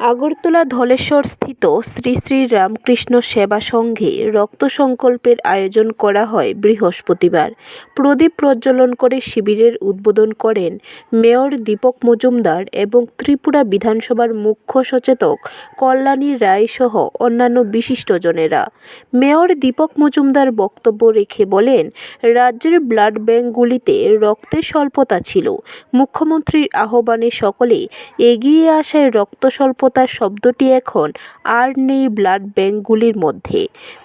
আগরতলা ধলেশ্বর স্থিত শ্রী শ্রী রামকৃষ্ণ সেবা সংঘে রক্ত সংকল্পের আয়োজন করা হয় বৃহস্পতিবার। প্রদীপ প্রজ্বলন করে শিবিরের উদ্বোধন করেন মেয়র দীপক মজুমদার এবং ত্রিপুরা বিধানসভার মুখ্য সচেতক কল্যাণী রায় সহ অন্যান্য বিশিষ্টজনেরা। মেয়র দীপক মজুমদার বক্তব্য রেখে বলেন, রাজ্যের ব্লাড ব্যাঙ্কগুলিতে রক্তের স্বল্পতা ছিল। মুখ্যমন্ত্রীর আহ্বানে সকলে এগিয়ে আসায় রক্ত স্বল্পতার শব্দটি এখন আর নেই ব্লাড ব্যাঙ্কগুলির মধ্যে।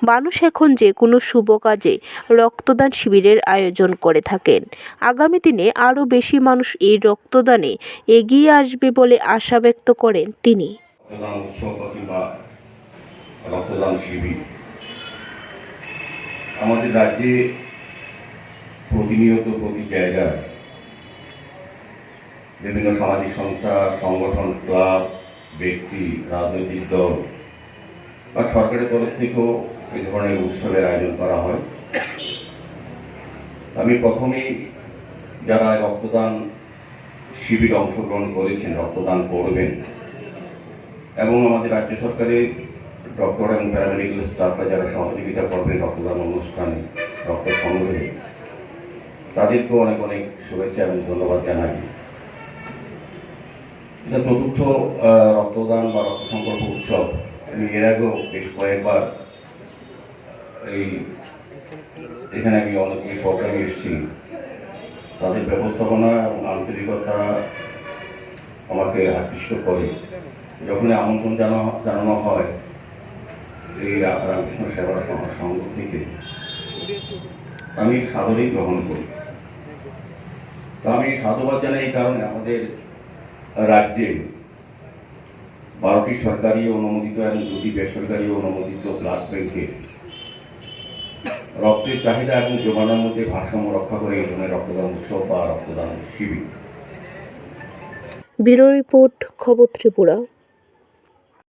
মানুষ এখন যে কোনো শুভ কাজে রক্তদান শিবিরের আয়োজন করে থাকেন। আগামী দিনে আরও বেশি মানুষ এই রক্তদানে এগিয়ে আসবে বলে আশা ব্যক্ত করেন তিনি। আমাদের রাজ্যে প্রতিনিয়ত প্রতি জায়গায় বিভিন্ন সামাজিক সংস্থা, সংগঠন, ক্লাব ব্যক্তি, রাজনৈতিক দল বা সরকারের তরফ থেকেও এই ধরনের উৎসবের আয়োজন করা হয়। আমি প্রথমেই যারা রক্তদান শিবিরে অংশগ্রহণ করেছেন, রক্তদান করবেন এবং আমাদের রাজ্য সরকারের ডক্টর এবং প্যারামেডিক্যাল স্টাফরা যারা সহযোগিতা করবেন রক্তদান অনুষ্ঠানে, রক্ত সংগ্রহে, তাদেরকেও অনেক অনেক শুভেচ্ছা এবং ধন্যবাদ জানাই। এটা চতুর্থ রক্তদান বা রক্ত সংকল্প উৎসব। আমি এর আগেও বেশ কয়েকবার এই এখানে আমি অনেক প্রোগ্রামে এসেছি। তাদের ব্যবস্থাপনা এবং আন্তরিকতা আমাকে আকৃষ্ট করে। যখন আমন্ত্রণ জানা, জানানো হয়, এই রামকৃষ্ণ সেবা সংঘ থেকে, আমি সাদরেই গ্রহণ করি। তো আমি সাধুবাদ জানাই এই কারণে আমাদের রাজ্যে বারোটি সরকারি অনুমোদিত এবং দুটি বেসরকারি অনুমোদিত ব্লাড ব্যাংকে রক্তের চাহিদা এবং যোগানোর মধ্যে ভারসাম্য রক্ষা করে এই ধরনের রক্তদান উৎসব বা রক্তদান শিবির। ব্যুরো রিপোর্ট, খবর ত্রিপুরা।